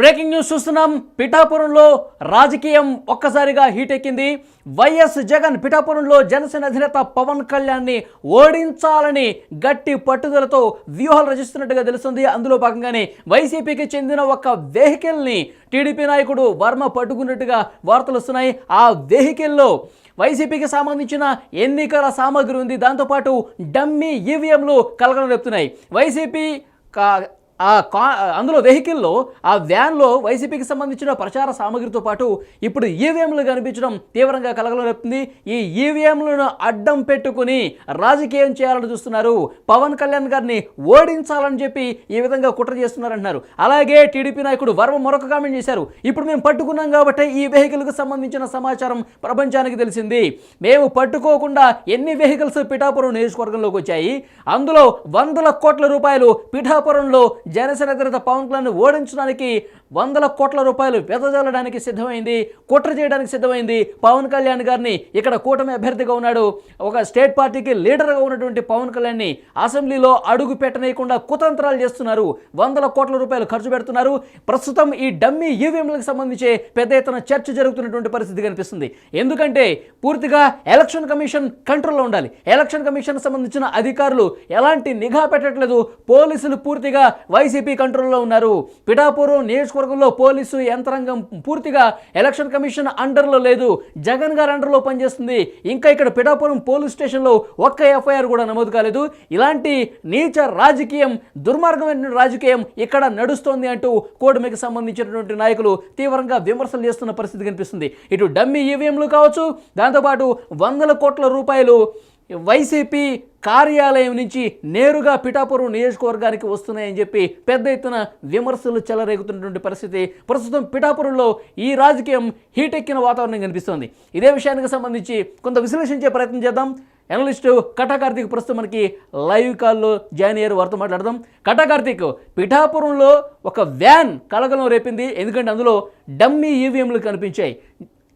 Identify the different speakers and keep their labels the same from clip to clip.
Speaker 1: Breaking news చూస్తున్నాం. పిఠాపురంలో రాజకీయం ఒక్కసారిగా హీట్ ఎక్కింది. వైఎస్ జగన్ పిఠాపురంలో జనసేన అధినేత పవన్ కళ్యాణ్ని ఓడించాలని గట్టి పట్టుదలతో వ్యూహాలు రచిస్తున్నట్టుగా తెలుస్తుంది. అందులో భాగంగానే వైసీపీకి చెందిన ఒక వెహికల్ని టీడీపీ నాయకుడు వర్మ పట్టుకున్నట్టుగా వార్తలు వస్తున్నాయి. ఆ వెహికల్లో వైసీపీకి సంబంధించిన ఎన్నికల సామాగ్రి ఉంది. దాంతోపాటు డమ్మీ ఈవీఎంలు కలగడం రేపుతున్నాయి. వైసీపీ కా ఆ కా అందులో వెహికల్లో ఆ వ్యాన్లో వైసీపీకి సంబంధించిన ప్రచార సామగ్రితో పాటు ఇప్పుడు ఈవీఎంలు కనిపించడం తీవ్రంగా కలగలం రేపుతుంది ఈ ఈవీఎంలను అడ్డం పెట్టుకుని రాజకీయం చేయాలని చూస్తున్నారు. పవన్ కళ్యాణ్ గారిని ఓడించాలని చెప్పి ఈ విధంగా కుట్ర చేస్తున్నారంటున్నారు. అలాగే టీడీపీ నాయకుడు వర్మ మరొక కామెంట్ చేశారు. ఇప్పుడు మేము పట్టుకున్నాం కాబట్టి ఈ వెహికల్కి సంబంధించిన సమాచారం ప్రపంచానికి తెలిసింది. మేము పట్టుకోకుండా ఎన్ని వెహికల్స్ పిఠాపురం నియోజకవర్గంలోకి వచ్చాయి? అందులో వందల కోట్ల రూపాయలు పిఠాపురంలో జనసేన అధినేత పవన్ కళ్యాణ్ ఓడించడానికి వందల కోట్ల రూపాయలు వెదజల్లడానికి సిద్ధమైంది కుట్ర చేయడానికి సిద్ధమైంది పవన్ కళ్యాణ్ గారిని. ఇక్కడ కూటమి అభ్యర్థిగా ఉన్నాడు. ఒక స్టేట్ పార్టీకి లీడర్గా ఉన్నటువంటి పవన్ కళ్యాణ్ని అసెంబ్లీలో అడుగు పెట్టనీయకుండా కుతంత్రాలు చేస్తున్నారు. వందల కోట్ల రూపాయలు ఖర్చు పెడుతున్నారు. ప్రస్తుతం ఈ డమ్మీ ఈవీఎంలకు సంబంధించి పెద్ద ఎత్తున చర్చ జరుగుతున్నటువంటి పరిస్థితి కనిపిస్తుంది. ఎందుకంటే పూర్తిగా ఎలక్షన్ కమిషన్ కంట్రోల్లో ఉండాలి. ఎలక్షన్ కమిషన్ సంబంధించిన అధికారులు ఎలాంటి నిఘా పెట్టట్లేదు. పోలీసులు పూర్తిగా వైసీపీ కంట్రోల్లో ఉన్నారు. పిఠాపురం నియోజకవర్గంలో పోలీసు యంత్రాంగం పూర్తిగా ఎలక్షన్ కమిషన్ అండర్లో లేదు. జగన్ గారు అండర్లో పనిచేస్తుంది. ఇంకా ఇక్కడ పిఠాపురం పోలీస్ స్టేషన్లో ఒక్క ఎఫ్ఐఆర్ కూడా నమోదు కాలేదు. ఇలాంటి నీచ రాజకీయం దుర్మార్గమైన రాజకీయం ఇక్కడ నడుస్తోంది అంటూ కూటమికి సంబంధించినటువంటి నాయకులు తీవ్రంగా విమర్శలు చేస్తున్న పరిస్థితి కనిపిస్తుంది. ఇటు డమ్మీ ఈవీఎంలు కావచ్చు దాంతోపాటు వందల కోట్ల రూపాయలు వైసీపీ కార్యాలయం నుంచి నేరుగా పిఠాపురం నియోజకవర్గానికి వస్తున్నాయని చెప్పి పెద్ద ఎత్తున విమర్శలు చెలరేగుతున్నటువంటి పరిస్థితి. ప్రస్తుతం పిఠాపురంలో ఈ రాజకీయం హీటెక్కిన వాతావరణం కనిపిస్తోంది. ఇదే విషయానికి సంబంధించి కొంత విశ్లేషించే ప్రయత్నం చేద్దాం. అనలిస్టు కటా కార్తీక్ ప్రస్తుతం మనకి లైవ్ కాల్లో జాయిన్ అయ్యారు. వారితో మాట్లాడదాం. కటా కార్తీక్ పిఠాపురంలో ఒక వ్యాన్ కలకలం రేపింది. ఎందుకంటే అందులో డమ్మీ ఈవీఎంలు కనిపించాయి.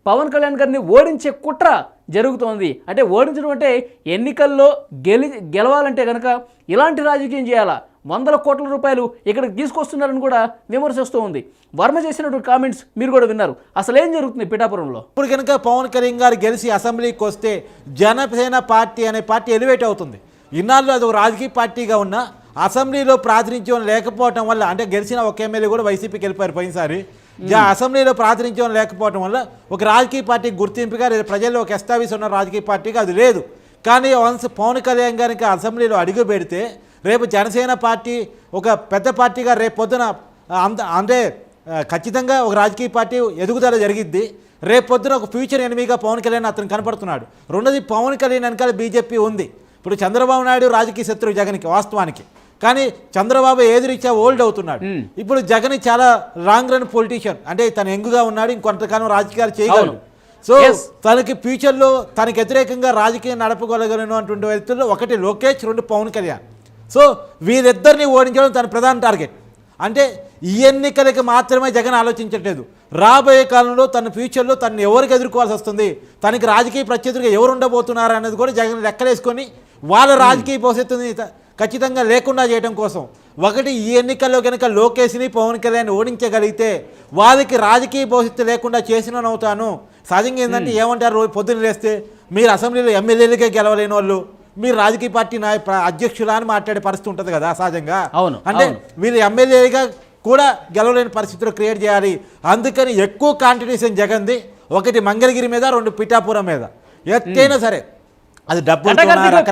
Speaker 1: పవన్ కళ్యాణ్ గారిని ఓడించే కుట్ర జరుగుతోంది. అంటే ఓడించడం అంటే ఎన్నికల్లో గెలి గెలవాలంటే కనుక ఇలాంటి రాజకీయం చేయాలా? వందల కోట్ల రూపాయలు ఇక్కడికి తీసుకొస్తున్నారని కూడా విమర్శిస్తూ ఉంది. వర్మ చేసినటువంటి కామెంట్స్ మీరు కూడా విన్నారు. అసలు ఏం జరుగుతుంది పిఠాపురంలో?
Speaker 2: ఇప్పుడు కనుక పవన్ కళ్యాణ్ గారు గెలిచి అసెంబ్లీకి వస్తే జనసేన పార్టీ అనే పార్టీ ఎలివేట్ అవుతుంది. ఇన్నాళ్ళు అది ఒక రాజకీయ పార్టీగా ఉన్న అసెంబ్లీలో ప్రాతినిధ్యం లేకపోవటం వల్ల అంటే గెలిచిన ఒక ఎమ్మెల్యే కూడా వైసీపీకి వెళ్ళిపోయారు పోయినసారి. అసెంబ్లీలో ప్రాతినిధ్యం లేకపోవడం వల్ల ఒక రాజకీయ పార్టీ గుర్తింపుగా లేదా ప్రజల్లో ఒక ఎస్టాబ్లిష్ ఉన్న రాజకీయ పార్టీగా అది లేదు. కానీ వన్స్ పవన్ కళ్యాణ్ గారికి అసెంబ్లీలో అడుగు పెడితే రేపు జనసేన పార్టీ ఒక పెద్ద పార్టీగా రేపు పొద్దున అంత అంటే ఖచ్చితంగా ఒక రాజకీయ పార్టీ ఎదుగుదల జరిగిద్ది. రేపు పొద్దున ఒక ఫ్యూచర్ ఎనిమిగా పవన్ కళ్యాణ్ అతను కనపడుతున్నాడు. రెండోది పవన్ కళ్యాణ్ వెనకాల బీజేపీ ఉంది. ఇప్పుడు చంద్రబాబు నాయుడు రాజకీయ శత్రువు జగన్కి వాస్తవానికి. కానీ చంద్రబాబు ఏదిరిచ్చా ఓల్డ్ అవుతున్నాడు. ఇప్పుడు జగన్ చాలా రాంగ్ రన్ పొలిటీషియన్. అంటే తను ఎంగుగా ఉన్నాడు ఇంకొంతకాలం రాజకీయాలు చేయగలడు. సో. తనకి ఫ్యూచర్లో తనకి వ్యతిరేకంగా రాజకీయం నడపగలగలిగినటువంటి వ్యక్తుల్లో ఒకటి లోకేష్ రెండు పవన్ కళ్యాణ్. సో వీరిద్దరిని ఓడించడం తన ప్రధాన టార్గెట్. అంటే ఈ ఎన్నికలకి మాత్రమే జగన్ ఆలోచించట్లేదు. రాబోయే కాలంలో తన ఫ్యూచర్లో తను ఎవరికి ఎదుర్కోవాల్సి వస్తుంది? తనకి రాజకీయ ప్రత్యర్థులుగా ఎవరు ఉండబోతున్నారు అనేది కూడా జగన్ లెక్కలేసుకొని వాళ్ళ రాజకీయ భవిష్యత్తుని ఖచ్చితంగా లేకుండా చేయడం కోసం. ఒకటి ఈ ఎన్నికల్లో కనుక లోకేష్ని పవన్ కళ్యాణ్ ఓడించగలిగితే వాళ్ళకి రాజకీయ భవిష్యత్తు లేకుండా చేసిన అవుతాను. సహజంగా ఏంటంటే ఏమంటారు? పొద్దున్న లేస్తే మీరు అసెంబ్లీలో ఎమ్మెల్యేలకే గెలవలేని వాళ్ళు మీరు రాజకీయ పార్టీ నాయ అధ్యక్షులా అని మాట్లాడే పరిస్థితి ఉంటుంది కదా సహజంగా.
Speaker 1: అవును,
Speaker 2: అంటే. వీళ్ళు ఎమ్మెల్యేగా కూడా గెలవలేని పరిస్థితులు క్రియేట్ చేయాలి. అందుకని ఎక్కువ కాంట్రిబ్యూషన్ జగన్ది ఒకటి మంగళగిరి మీద రెండు పిఠాపురం మీద. ఎత్తైనా సరే అది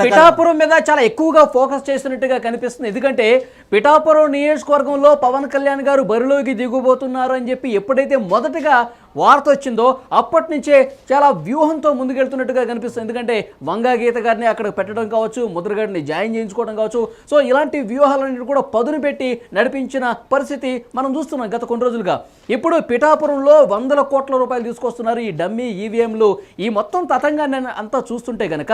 Speaker 1: పిఠాపురం మీద చాలా ఎక్కువగా ఫోకస్ చేస్తున్నట్టుగా కనిపిస్తుంది. ఎందుకంటే పిఠాపురం నియోజకవర్గంలో పవన్ కళ్యాణ్ గారు బరిలోకి దిగుబోతున్నారు అని చెప్పి ఎప్పుడైతే మొదటగా వార్త వచ్చిందో అప్పటి నుంచే చాలా వ్యూహంతో ముందుకెళ్తున్నట్టుగా కనిపిస్తుంది. ఎందుకంటే వంగా గీత గారిని అక్కడ పెట్టడం కావచ్చు ముద్రగడిని జాయిన్ చేయించుకోవడం కావచ్చు. సో ఇలాంటి వ్యూహాలన్నిటి కూడా పదును పెట్టి నడిపించిన పరిస్థితి మనం చూస్తున్నాం గత కొన్ని రోజులుగా. ఇప్పుడు పిఠాపురంలో వందల కోట్ల రూపాయలు తీసుకొస్తున్నారు ఈ డమ్మీ ఈవీఎంలు. ఈ మొత్తం తతంగాన్ని అంతా చూస్తుంటే కనుక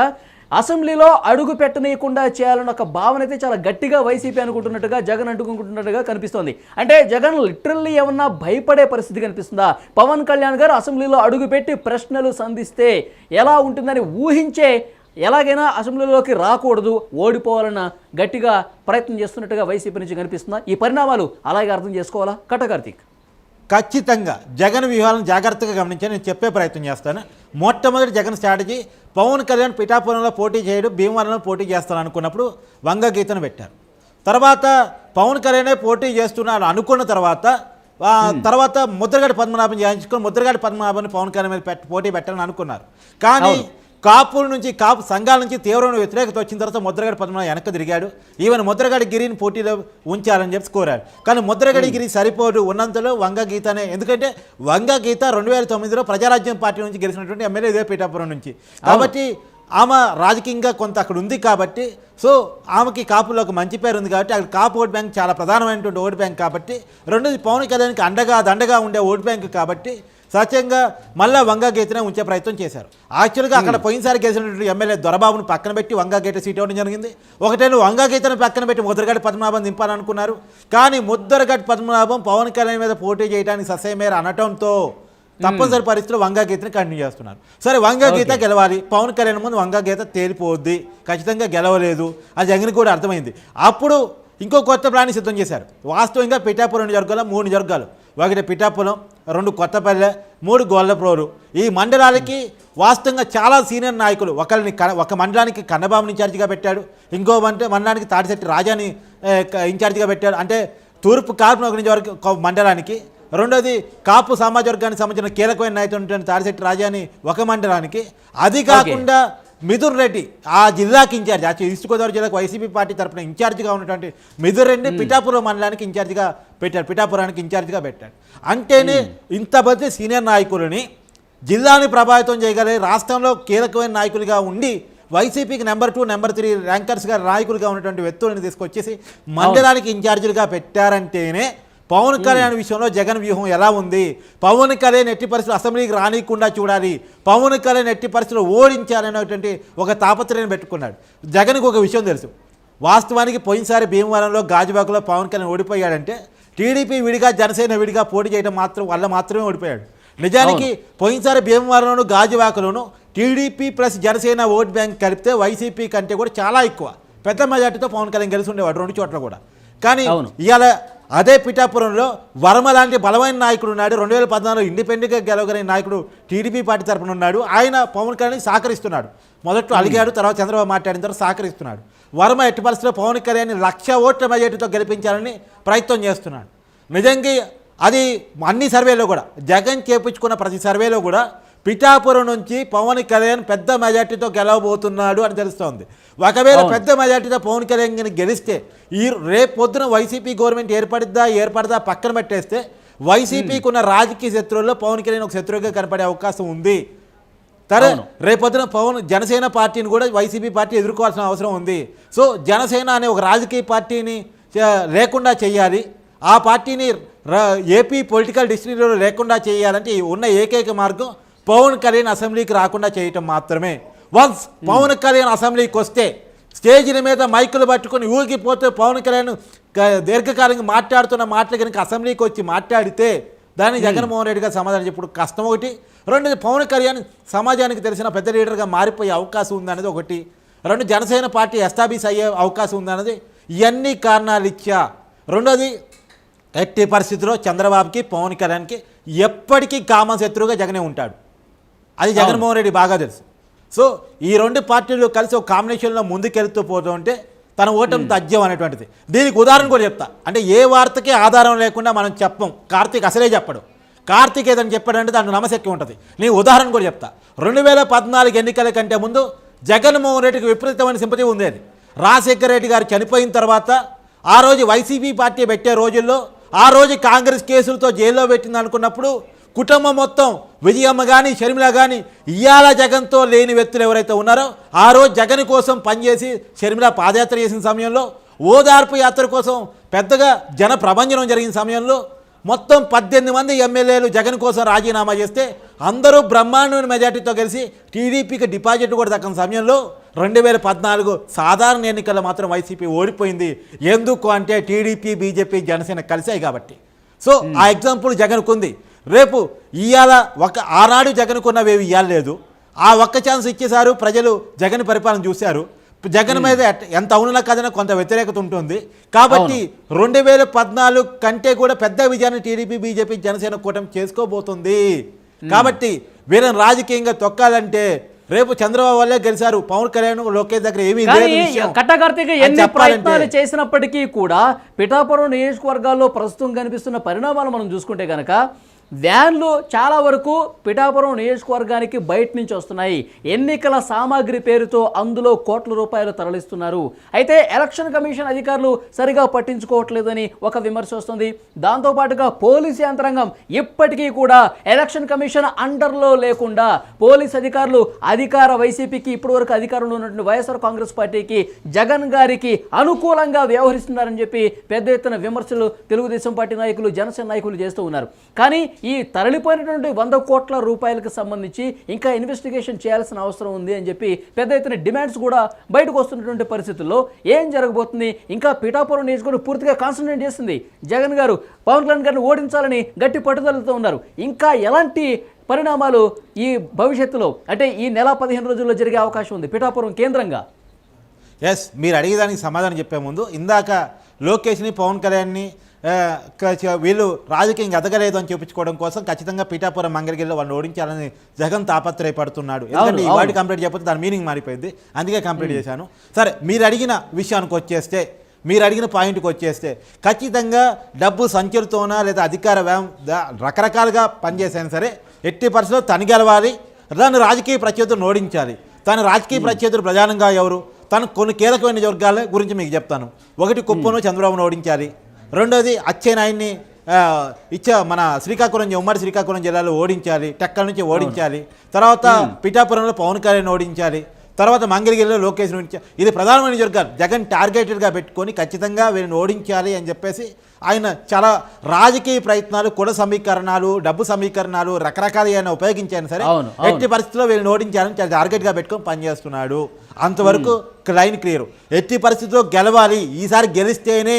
Speaker 1: అసెంబ్లీలో అడుగు పెట్టనీయకుండా చేయాలన్న ఒక భావన అయితే చాలా గట్టిగా వైసీపీ అనుకుంటున్నట్టుగా జగన్ అంటుకుంటున్నట్టుగా కనిపిస్తోంది. అంటే జగన్ లిటరల్లీ ఏమన్నా భయపడే పరిస్థితి కనిపిస్తుందా? పవన్ కళ్యాణ్ గారు అసెంబ్లీలో అడుగుపెట్టి ప్రశ్నలు సంధిస్తే ఎలా ఉంటుందని ఊహించే ఎలాగైనా అసెంబ్లీలోకి రాకూడదు ఓడిపోవాలన్న గట్టిగా ప్రయత్నం చేస్తున్నట్టుగా వైసీపీ నుంచి కనిపిస్తుందా? ఈ పరిణామాలు అలాగే అర్థం చేసుకోవాలా? కట్ట కార్తీక్.
Speaker 2: ఖచ్చితంగా జగన్ వ్యూహాలను జాగ్రత్తగా గమనించి నేను చెప్పే ప్రయత్నం చేస్తాను. మొట్టమొదటి జగన్ స్ట్రాటజీ పవన్ కళ్యాణ్ పిఠాపురంలో పోటీ చేయడం భీమవరంలో పోటీ చేస్తాను అనుకున్నప్పుడు వంగ గీతను పెట్టారు. తర్వాత పవన్ కళ్యాణే పోటీ చేస్తున్నాడు అనుకున్న తర్వాత తర్వాత ముద్రగడ పద్మనాభం చేయించుకొని ముద్రగడ పద్మనాభాన్ని పవన్ కళ్యాణ్ మీద పెట్టి పోటీ పెట్టాలని అనుకున్నారు. కానీ. కాపుల నుంచి కాపు సంఘాల నుంచి తీవ్రమైన వ్యతిరేకత వచ్చిన తర్వాత ముద్రగడ పద్మనాభం వెనక్కి తిరిగాడు. ఈవెన్ ముద్రగడ గిరిని పోటీలో ఉంచాలని చెప్పి కోరాడు. కానీ ముద్రగడ గిరి సరిపోదు ఉన్నంతలో వంగ గీతనే. ఎందుకంటే వంగ గీత రెండు వేల తొమ్మిదిలో ప్రజారాజ్యం పార్టీ నుంచి గెలిచినటువంటి ఎమ్మెల్యే ఇదే పీఠాపురం నుంచి. కాబట్టి ఆమె రాజకీయంగా కొంత అక్కడ ఉంది కాబట్టి సో ఆమెకి కాపులో ఒక మంచి పేరు ఉంది కాబట్టి అక్కడ కాపు ఓట్ బ్యాంక్ చాలా ప్రధానమైనటువంటి ఓట్ బ్యాంక్ కాబట్టి రెండోది పవన్ కళ్యాణ్కి అండగా దండగా ఉండే ఓట్ బ్యాంక్ కాబట్టి సత్యంగా మళ్ళా వంగా గీతనే ఉంచే ప్రయత్నం చేశారు. యాక్చువల్గా అక్కడ పోయినసారి గెలిచినటువంటి ఎమ్మెల్యే దొరబాబును పక్కన పెట్టి వంగా గీత సీట్ ఇవ్వడం జరిగింది. ఒకటేను వంగా గీతను పక్కన పెట్టి ముద్రగడ్డ పద్మనాభం దింపాలనుకున్నారు. కానీ ముద్రగడ్డ పద్మనాభం పవన్ కళ్యాణ్ మీద పోటీ చేయడానికి ససయమేర అనటంతో తప్పనిసరి పరిస్థితుల్లో వంగా గీతని కంటిన్యూ చేస్తున్నారు. సరే వంగా గీత గెలవాలి. పవన్ కళ్యాణ్ ముందు వంగా గీత తేలిపోద్ది. ఖచ్చితంగా గెలవలేదు. అది జగన్ కూడా అర్థమైంది. అప్పుడు ఇంకో కొత్త ప్లాన్ సిద్ధం చేశారు. వాస్తవంగా పిఠాపురం నియోజకవర్గాలు మూడు నియోజకవర్గాలు. ఒకటి పిఠాపురం రెండు కొత్తపల్లె మూడు గొల్లప్రోలు ఈ మండలాలకి వాస్తవంగా చాలా సీనియర్ నాయకులు. ఒకరిని క ఒక మండలానికి కన్నబాబుని ఇన్ఛార్జిగా పెట్టాడు. ఇంకో మంట మండలానికి తాటిశెట్టి రాజాని ఇన్ఛార్జిగా పెట్టాడు. అంటే తూర్పు కాపు నియోజకవర్గ ఒక మండలానికి. రెండోది కాపు సమాజ వర్గానికి సంబంధించిన కీలకమైన నాయకుడు తాడిశెట్టి రాజాని ఒక మండలానికి. అది కాకుండా మిథున్ రెడ్డి ఆ జిల్లాకి ఇన్ఛార్జ్ ఆ ఈస్ట్ గోదావరి జిల్లాకు వైసీపీ పార్టీ తరపున ఇన్ఛార్జిగా ఉన్నటువంటి మిథున్ రెడ్డి పిఠాపురం మండలానికి ఇన్ఛార్జిగా పెట్టాడు పిఠాపురానికి ఇన్ఛార్జిగా పెట్టాడు. అంటేనే ఇంతమంది సీనియర్ నాయకులని జిల్లాని ప్రభావితం చేయగలిగే రాష్ట్రంలో కీలకమైన నాయకులుగా ఉండి వైసీపీకి నెంబర్ టూ నెంబర్ త్రీ ర్యాంకర్స్గా నాయకులుగా ఉన్నటువంటి వ్యక్తులను తీసుకొచ్చేసి మండలానికి ఇన్ఛార్జీలుగా పెట్టారంటేనే పవన్ కళ్యాణ్ విషయంలో జగన్ వ్యూహం ఎలా ఉంది? పవన్ కళ్యాణ్ ఎట్టి పరిస్థితులు అసెంబ్లీకి రానియకుండా చూడాలి. పవన్ కళ్యాణ్ ఎట్టి పరిస్థితులు ఓడించాలనేటువంటి ఒక తాపత్రయం పెట్టుకున్నాడు. జగన్కి ఒక విషయం తెలుసు. వాస్తవానికి పోయినసారి భీమవరంలో గాజువాకలో పవన్ కళ్యాణ్ ఓడిపోయాడంటే టీడీపీ విడిగా జనసేన విడిగా పోటీ చేయడం మాత్రం వల్ల మాత్రమే ఓడిపోయాడు. నిజానికి పోయినసారి భీమవరంలోను గాజువాకలోను TDP plus Janasena vote bank కలిపితే వైసీపీ కంటే కూడా చాలా ఎక్కువ. పెద్ద మెజార్టీతో పవన్ కళ్యాణ్ గెలిచి ఉండేవాడు రెండు చోట్ల కూడా. కానీ. ఇవాళ అదే పిఠాపురంలో వర్మ లాంటి బలమైన నాయకుడు ఉన్నాడు. రెండు వేల పద్నాలుగు ఇండిపెండెంట్గా గెలవగలిగిన నాయకుడు టీడీపీ పార్టీ తరపున ఉన్నాడు. ఆయన పవన్ కళ్యాణ్ సహకరిస్తున్నాడు. మొదట్లో అలిగాడు తర్వాత చంద్రబాబు మాట్లాడిన తర్వాత సహకరిస్తున్నాడు. వర్మ ఎట్టి పరిస్థితిలో పవన్ కళ్యాణ్ లక్ష ఓట్ల మెజార్టీతో గెలిపించాలని ప్రయత్నం చేస్తున్నాడు. నిజంగా అది అన్ని సర్వేలో కూడా జగన్ చేపించుకున్న ప్రతి సర్వేలో కూడా పిఠాపురం నుంచి పవన్ కళ్యాణ్ పెద్ద మెజార్టీతో గెలవబోతున్నాడు అని తెలుస్తోంది. ఒకవేళ. పెద్ద మెజార్టీతో పవన్ కళ్యాణ్ గెలిస్తే ఈ రేపు పొద్దున వైసీపీ గవర్నమెంట్ ఏర్పడిద్దా ఏర్పడదా పక్కన పెట్టేస్తే వైసీపీకి ఉన్న రాజకీయ శత్రువుల్లో పవన్ కళ్యాణ్ ఒక శత్రువుగా కనపడే అవకాశం ఉంది. సరే. రేపొద్దున పవన్ జనసేన పార్టీని కూడా వైసీపీ పార్టీ ఎదుర్కోవాల్సిన అవసరం ఉంది. సో జనసేన అనే ఒక రాజకీయ పార్టీని లేకుండా చేయాలి. ఆ పార్టీని ఏపీ పొలిటికల్ డిస్ట్రిక్ట్లో లేకుండా చేయాలంటే ఉన్న ఏకైక మార్గం పవన్ కళ్యాణ్ అసెంబ్లీకి రాకుండా చేయటం మాత్రమే. వన్స్ పవన్ కళ్యాణ్ అసెంబ్లీకి వస్తే స్టేజీల మీద మైకులు పట్టుకొని ఊగిపోతే పవన్ కళ్యాణ్ దీర్ఘకాలంగా మాట్లాడుతున్న మాటలు కనుక అసెంబ్లీకి వచ్చి మాట్లాడితే దాన్ని జగన్మోహన్ రెడ్డి గారు సమాధానం చెప్పుడు కష్టం ఒకటి. రెండు పవన్ కళ్యాణ్ సమాజానికి తెలిసిన పెద్ద లీడర్గా మారిపోయే అవకాశం ఉందనేది ఒకటి. రెండు జనసేన పార్టీ ఎస్టాబ్లిష్ అయ్యే అవకాశం ఉందన్నది ఇవన్నీ కారణాలు ఇచ్చా రెండోది ఎట్టి పరిస్థితిలో చంద్రబాబుకి పవన్ కళ్యాణ్కి ఎప్పటికీ కామ శత్రువుగా జగనే ఉంటాడు. అది జగన్మోహన్ రెడ్డి బాగా తెలుసు. సో ఈ రెండు పార్టీలు కలిసి ఒక కాంబినేషన్లో ముందుకెళ్తూ పోతూ ఉంటే తన ఓటమి తథ్యం అనేటువంటిది. దీనికి ఉదాహరణ కూడా చెప్తా. అంటే ఏ వార్తకి ఆధారం లేకుండా మనం చెప్పం. కార్తీక్ అసలే చెప్పడు. కార్తీక్ ఏదని చెప్పాడంటే దానికి నమశక్తి ఉంటుంది. నేను ఉదాహరణ కూడా చెప్తా. రెండు వేల పద్నాలుగు ఎన్నికల కంటే ముందు జగన్మోహన్ రెడ్డికి విపరీతమైన సింపతి ఉండేది. రాజశేఖర రెడ్డి గారు చనిపోయిన తర్వాత ఆ రోజు వైసీపీ పార్టీ పెట్టే రోజుల్లో ఆ రోజు కాంగ్రెస్ కేసులతో జైల్లో పెట్టింది అనుకున్నప్పుడు కుటుంబం మొత్తం విజయమ్మ కానీ షర్మిల కానీ ఇయాల జగన్తో లేని వ్యక్తులు ఎవరైతే ఉన్నారో ఆ రోజు జగన్ కోసం పనిచేసి షర్మిల పాదయాత్ర చేసిన సమయంలో ఓదార్పు యాత్ర కోసం పెద్దగా జన ప్రభంజనం జరిగిన సమయంలో మొత్తం పద్దెనిమిది మంది ఎమ్మెల్యేలు జగన్ కోసం రాజీనామా చేస్తే అందరూ బ్రహ్మాండమైన మెజార్టీతో కలిసి టీడీపీకి డిపాజిట్ కూడా దక్కని సమయంలో రెండు వేల పద్నాలుగు సాధారణ ఎన్నికల్లో మాత్రం వైసీపీ ఓడిపోయింది. ఎందుకు అంటే టీడీపీ బీజేపీ జనసేన కలిసాయి కాబట్టి. సో ఆ ఎగ్జాంపుల్ జగన్కు ఉంది రేపు ఇవాళ ఒక ఆనాడు జగన్కున్నవేవి ఇవ్వాలి లేదు. ఆ ఒక్క ఛాన్స్ ఇచ్చేశారు. ప్రజలు జగన్ పరిపాలన చూశారు. జగన్ మీద ఎంత అవునులా కదన కొంత వ్యతిరేకత ఉంటుంది. కాబట్టి రెండు వేల పద్నాలుగు కంటే కూడా పెద్ద విజయాన్ని టీడీపీ బీజేపీ జనసేన కూటమి చేసుకోబోతుంది. కాబట్టి వీళ్ళని రాజకీయంగా తొక్కాలంటే రేపు చంద్రబాబు వల్లే గెలిచారు. పవన్ కళ్యాణ్ లోకేష్ దగ్గర ఏమీ అది
Speaker 1: ఎన్ని ప్రయత్నాలు చేసినప్పటికీ కూడా పిఠాపురం నియోజకవర్గాల్లో ప్రస్తుతం కనిపిస్తున్న పరిణామాలు మనం చూసుకుంటే కనుక వ్యాన్లు చాలా వరకు పిఠాపురం నియోజకవర్గానికి బయట నుంచి వస్తున్నాయి. ఎన్నికల సామాగ్రి పేరుతో అందులో కోట్ల రూపాయలు తరలిస్తున్నారు. అయితే ఎలక్షన్ కమిషన్ అధికారులు సరిగా పట్టించుకోవట్లేదని ఒక విమర్శ వస్తుంది. దాంతోపాటుగా పోలీసు యంత్రాంగం ఇప్పటికీ కూడా ఎలక్షన్ కమిషన్ అండర్లో లేకుండా పోలీస్ అధికారులు అధికార వైసీపీకి ఇప్పటివరకు అధికారంలో ఉన్నటువంటి వైఎస్ఆర్ కాంగ్రెస్ పార్టీకి జగన్ గారికి అనుకూలంగా వ్యవహరిస్తున్నారని చెప్పి పెద్ద ఎత్తున విమర్శలు తెలుగుదేశం పార్టీ నాయకులు జనసేన నాయకులు చేస్తూ ఉన్నారు. కానీ ఈ తరలిపోయినటువంటి వంద కోట్ల రూపాయలకు సంబంధించి ఇంకా ఇన్వెస్టిగేషన్ చేయాల్సిన అవసరం ఉంది అని చెప్పి పెద్ద ఎత్తున డిమాండ్స్ కూడా బయటకు వస్తున్నటువంటి పరిస్థితుల్లో ఏం జరగబోతుంది? ఇంకా పిఠాపురం నియోజకవర్గం పూర్తిగా కాన్సన్ట్రేట్ చేస్తుంది జగన్ గారు పవన్ కళ్యాణ్ గారిని ఓడించాలని గట్టి పట్టుదలతో ఉన్నారు. ఇంకా ఎలాంటి పరిణామాలు ఈ భవిష్యత్తులో అంటే ఈ నెల పదిహేను రోజుల్లో జరిగే అవకాశం ఉంది పిఠాపురం కేంద్రంగా?
Speaker 2: ఎస్ మీరు అడిగేదానికి సమాధానం చెప్పే ముందు ఇందాక లోకేష్ని పవన్ కళ్యాణ్ని వీళ్ళు రాజకీయం ఎదగలేదు అని చూపించుకోవడం కోసం ఖచ్చితంగా పీఠాపురం మంగళగిరిలో వాళ్ళని ఓడించాలని జగన్ తాపత్రయపడుతున్నాడు. ఎందుకంటే. వర్డ్ కంప్లీట్ చెప్పితే దాని మీనింగ్ మారిపోయింది. అందుకే కంప్లీట్ చేశాను. సరే మీరు అడిగిన విషయానికి వచ్చేస్తే మీరు అడిగిన పాయింట్కి వచ్చేస్తే ఖచ్చితంగా డబ్బు సంచులతోనా లేదా అధికార వ్యయం రకరకాలుగా పనిచేసైనా సరే ఎట్టి పరిస్థితుల్లో తను గెలవాలి దాన్ని రాజకీయ ప్రత్యర్థులు ఓడించాలి. తన రాజకీయ ప్రత్యర్థులు ప్రధానంగా ఎవరు? తను కొన్ని కీలకమైన వర్గాల గురించి మీకు చెప్తాను. ఒకటి కుప్పను చంద్రబాబును ఓడించాలి. రెండోది అచ్చెన్నాయన్ని ఆ, ఇచ్చా మన శ్రీకాకుళం ఉమ్మడి శ్రీకాకుళం జిల్లాలో ఓడించాలి టెక్కల నుంచి ఓడించాలి. తర్వాత పిఠాపురంలో పవన్ కళ్యాణ్ ఓడించాలి. తర్వాత మంగళగిరిలో లోకేష్ ఓడించాలి ఇది ప్రధానమైన వర్గాలు జగన్ టార్గెటెడ్గా పెట్టుకొని ఖచ్చితంగా వీరిని ఓడించాలి అని చెప్పేసి ఆయన చాలా రాజకీయ ప్రయత్నాలు కుల సమీకరణాలు డబ్బు సమీకరణాలు రకరకాల ఆయన ఉపయోగించాను సరే. ఎట్టి పరిస్థితుల్లో వీళ్ళని ఓడించాలని చాలా టార్గెట్గా పెట్టుకొని పనిచేస్తున్నాడు. అంతవరకు లైన్ క్లియర్. ఎట్టి పరిస్థితుల్లో గెలవాలి ఈసారి గెలిస్తేనే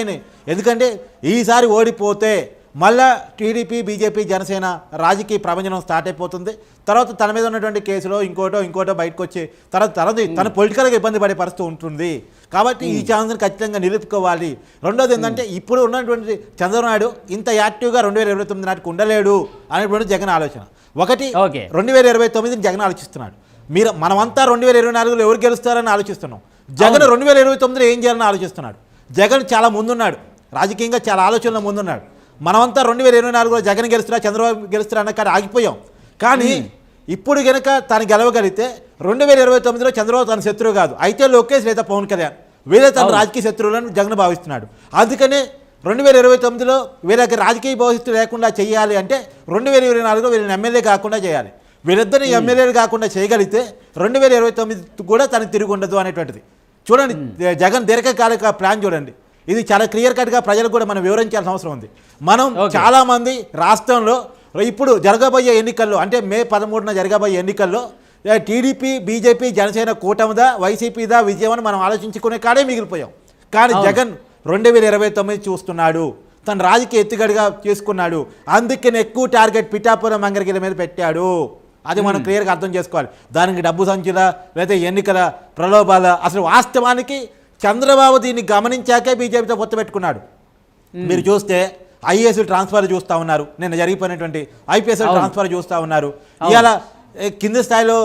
Speaker 2: ఎందుకంటే ఈసారి ఓడిపోతే మళ్ళా టీడీపీ బీజేపీ జనసేన రాజకీయ ప్రపంచం స్టార్ట్ అయిపోతుంది. తర్వాత తన మీద ఉన్నటువంటి కేసులో ఇంకోటో ఇంకోటో బయటకు వచ్చి తర్వాత తర్వాత తన పొలిటికల్గా ఇబ్బంది పడే పరిస్థితి ఉంటుంది. కాబట్టి ఈ ఛాన్స్ని ఖచ్చితంగా నిలుపుకోవాలి. రెండోది ఏంటంటే ఇప్పుడు ఉన్నటువంటి చంద్రబాబు నాయుడు ఇంత యాక్టివ్గా రెండు వేల ఇరవై తొమ్మిది నాటికి ఉండలేడు అనేటువంటి జగన్ ఆలోచన. ఒకటి
Speaker 1: ఓకే.
Speaker 2: రెండు వేల ఇరవై తొమ్మిదిని జగన్ ఆలోచిస్తున్నాడు. మీరు మనమంతా రెండు వేల ఇరవై నాలుగులో ఎవరు గెలుస్తారని ఆలోచిస్తున్నాం. జగన్ రెండు వేల ఇరవై తొమ్మిదిలో ఏం చేయాలని ఆలోచిస్తున్నాడు? జగన్ చాలా ముందున్నాడు. రాజకీయంగా చాలా ఆలోచనలో ముందున్నాడు. మనమంతా రెండు వేల ఇరవై నాలుగులో జగన్ గెలుస్తున్నా చంద్రబాబు గెలుస్తున్నా అన్న కాడ ఆగిపోయాం. కానీ ఇప్పుడు గనక తాను గెలవగలిగితే రెండు వేల ఇరవై తొమ్మిదిలో చంద్రబాబు తన శత్రువు కాదు. అయితే లోకేష్ లేదా పవన్ కళ్యాణ్. వీళ్ళే తన రాజకీయ శత్రువులను జగన్ భావిస్తున్నాడు. అందుకనే రెండు వేల ఇరవై తొమ్మిదిలో వీళ్ళకి రాజకీయ భవిష్యత్తు లేకుండా చేయాలి అంటే రెండు వేల ఇరవై నాలుగులో వీళ్ళని ఎమ్మెల్యే కాకుండా చేయాలి. వీళ్ళిద్దరిని ఎమ్మెల్యేలు కాకుండా చేయగలిగితే రెండు వేల ఇరవై తొమ్మిది కూడా తనకు తిరిగి ఉండదు అనేటువంటిది. చూడండి జగన్ దీర్ఘకాలిక ప్లాన్ చూడండి. ఇది చాలా క్లియర్ కట్గా ప్రజలకు కూడా మనం వివరించాల్సిన అవసరం ఉంది. మనం
Speaker 1: Okay.
Speaker 2: చాలా మంది రాష్ట్రంలో ఇప్పుడు జరగబోయే ఎన్నికల్లో అంటే మే పదమూడున జరగబోయే ఎన్నికల్లో టీడీపీ బీజేపీ జనసేన కూటమిదా వైసీపీదా విజయం అని మనం ఆలోచించుకునే కాడే మిగిలిపోయాం. కానీ. జగన్ రెండు వేల ఇరవై తొమ్మిది చూస్తున్నాడు. తన రాజకీయ ఎత్తుగడిగా చేసుకున్నాడు. అందుకని ఎక్కువ టార్గెట్ పిఠాపురం మంగళగిరి మీద పెట్టాడు. అది మనం క్లియర్గా అర్థం చేసుకోవాలి. దానికి డబ్బు సంచుల లేదా ఎన్నికల ప్రలోభాల అసలు వాస్తవానికి చంద్రబాబు దీన్ని గమనించాకే బీజేపీతో పొత్తు పెట్టుకున్నాడు. మీరు చూస్తే ఐఏఎస్ ట్రాన్స్ఫర్ చూస్తూ ఉన్నారు. నిన్న జరిగిపోయినటువంటి ఐపీఎస్. ట్రాన్స్ఫర్ చూస్తూ ఉన్నారు. ఇవాళ కింది స్థాయిలో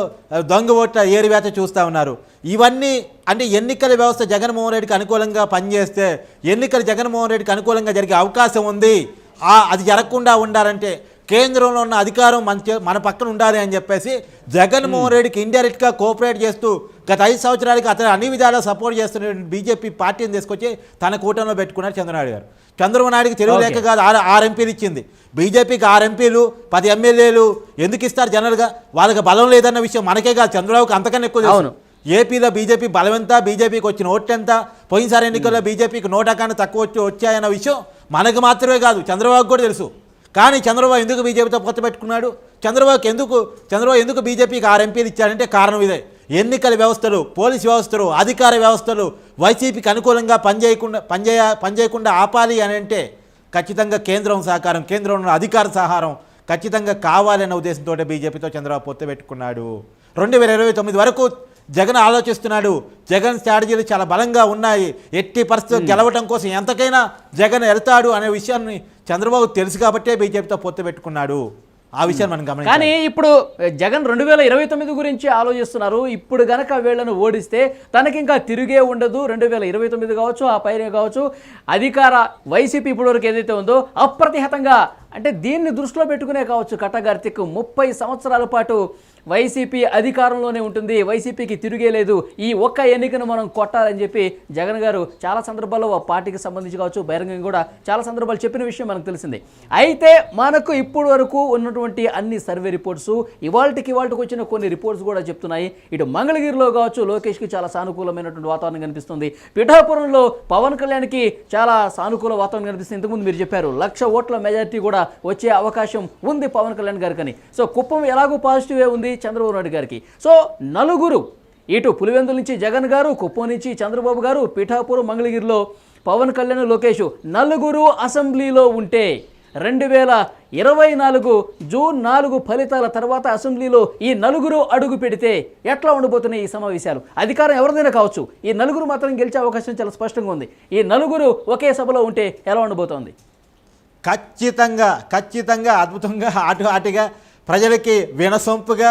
Speaker 2: దొంగ ఓట్ల ఏరివేత చూస్తూ ఉన్నారు. ఇవన్నీ అంటే ఎన్నికల వ్యవస్థ జగన్మోహన్ రెడ్డికి అనుకూలంగా పనిచేస్తే ఎన్నికలు జగన్మోహన్ రెడ్డికి అనుకూలంగా జరిగే అవకాశం ఉంది. ఆ అది జరగకుండా ఉండాలంటే కేంద్రంలో ఉన్న అధికారం మన మన పక్కన ఉండాలి అని చెప్పేసి జగన్మోహన్ రెడ్డికి ఇండైరెక్ట్గా కోఆపరేట్ చేస్తూ గత ఐదు సంవత్సరాలకి అతను అన్ని విధాలా సపోర్ట్ చేస్తున్న బీజేపీ పార్టీని తీసుకొచ్చి తన కూటమిలో పెట్టుకున్నారు చంద్రబాబు గారు. చంద్రబాబు నాయుడుకి తెలుగు లేక. కాదు ఆరు ఆరు ఎంపీలు ఇచ్చింది. బీజేపీకి ఆరు ఎంపీలు పది ఎమ్మెల్యేలు ఎందుకు ఇస్తారు జనరల్గా వాళ్ళకి బలం లేదన్న విషయం మనకే కాదు చంద్రబాబుకి అంతకన్నా ఎక్కువ.
Speaker 1: అవును.
Speaker 2: ఏపీలో బీజేపీ బలం ఎంత బీజేపీకి వచ్చిన ఓట్లు ఎంత పోయినసారి ఎన్నికల్లో బీజేపీకి నోటా కన్నా తక్కువ వచ్చి వచ్చాయన్న విషయం మనకు మాత్రమే కాదు చంద్రబాబుకు కూడా తెలుసు. కానీ చంద్రబాబు ఎందుకు బీజేపీతో పొత్తు పెట్టుకున్నాడు? చంద్రబాబుకి ఎందుకు చంద్రబాబు ఎందుకు బీజేపీకి ఆరు ఎంపీలు ఇచ్చాడంటే కారణం ఇదే. ఎన్నికల వ్యవస్థలు పోలీస్ వ్యవస్థలు అధికార వ్యవస్థలు వైసీపీకి అనుకూలంగా పనిచేయకుండా పనిచేయ పనిచేయకుండా ఆపాలి అని అంటే ఖచ్చితంగా కేంద్రం సహకారం కేంద్రంలో అధికార సహారం ఖచ్చితంగా కావాలన్న ఉద్దేశంతో బీజేపీతో చంద్రబాబు పొత్తు పెట్టుకున్నాడు. రెండు వేల ఇరవై తొమ్మిది వరకు జగన్ ఆలోచిస్తున్నాడు. జగన్ స్ట్రాటజీలు చాలా బలంగా ఉన్నాయి. ఎట్టి పరిస్థితులు గెలవడం కోసం ఎంతకైనా జగన్ వెళ్తాడు అనే విషయాన్ని చంద్రబాబు తెలుసు కాబట్టే బీజేపీతో పొత్తు పెట్టుకున్నాడు. ఆ విషయాన్ని మనం గమనించాలి.
Speaker 1: కానీ ఇప్పుడు జగన్ రెండు వేల ఇరవై తొమ్మిది గురించి ఆలోచిస్తున్నారు. ఇప్పుడు గనక వీళ్ళను ఓడిస్తే తనకి ఇంకా తిరిగే ఉండదు. రెండు వేల ఇరవై తొమ్మిది కావచ్చు ఆ పైన కావచ్చు. అధికార వైసీపీ ఇప్పటివరకు ఏదైతే ఉందో అప్రతిహతంగా అంటే దీన్ని దృష్టిలో పెట్టుకునే కావచ్చు. కట్టగార్తిక్ ముప్పై సంవత్సరాల పాటు వైసీపీ అధికారంలోనే ఉంటుంది. వైసీపీకి తిరిగే లేదు. ఈ ఒక్క ఎన్నికను మనం కొట్టాలని చెప్పి జగన్ గారు చాలా సందర్భాల్లో ఆ పార్టీకి సంబంధించి కావచ్చు బహిరంగంగా కూడా చాలా సందర్భాలు చెప్పిన విషయం మనకు తెలిసింది. అయితే మనకు ఇప్పుడు వరకు ఉన్నటువంటి అన్ని సర్వే రిపోర్ట్స్ ఇవాళకి ఇవాళకి వచ్చిన కొన్ని రిపోర్ట్స్ కూడా చెప్తున్నాయి. ఇటు మంగళగిరిలో కావచ్చు లోకేష్కి చాలా సానుకూలమైనటువంటి వాతావరణం కనిపిస్తుంది. పిఠాపురంలో పవన్ కళ్యాణ్కి చాలా సానుకూల వాతావరణం కనిపిస్తుంది. ఇంతకుముందు మీరు చెప్పారు లక్ష ఓట్ల మెజారిటీ కూడా వచ్చే అవకాశం ఉంది పవన్ కళ్యాణ్ గారికి అని సో కుప్పం ఎలాగో పాజిటివే ఉంది. చంద్రబాబు నాయుడు గారికి. సో నలుగురు ఇటు పులివెందుల నుంచి జగన్ గారు కుప్పం నుంచి చంద్రబాబు గారు పిఠాపురం మంగళగిరిలో పవన్ కళ్యాణ్ లోకేష్ నలుగురు అసెంబ్లీలో ఉంటే రెండు వేల ఇరవై నాలుగు జూన్ నాలుగు ఫలితాల తర్వాత అసెంబ్లీలో ఈ నలుగురు అడుగు పెడితే ఎట్లా ఉండబోతున్నాయి ఈ సమావేశాలు? అధికారం ఎవరిదైనా కావచ్చు. ఈ నలుగురు మాత్రం గెలిచే అవకాశం చాలా స్పష్టంగా ఉంది. ఈ నలుగురు ఒకే సభలో ఉంటే ఎలా ఉండబోతోంది?
Speaker 2: ఖచ్చితంగా ఖచ్చితంగా అద్భుతంగా ఆటు ఆటుగా ప్రజలకి వినసొంపుగా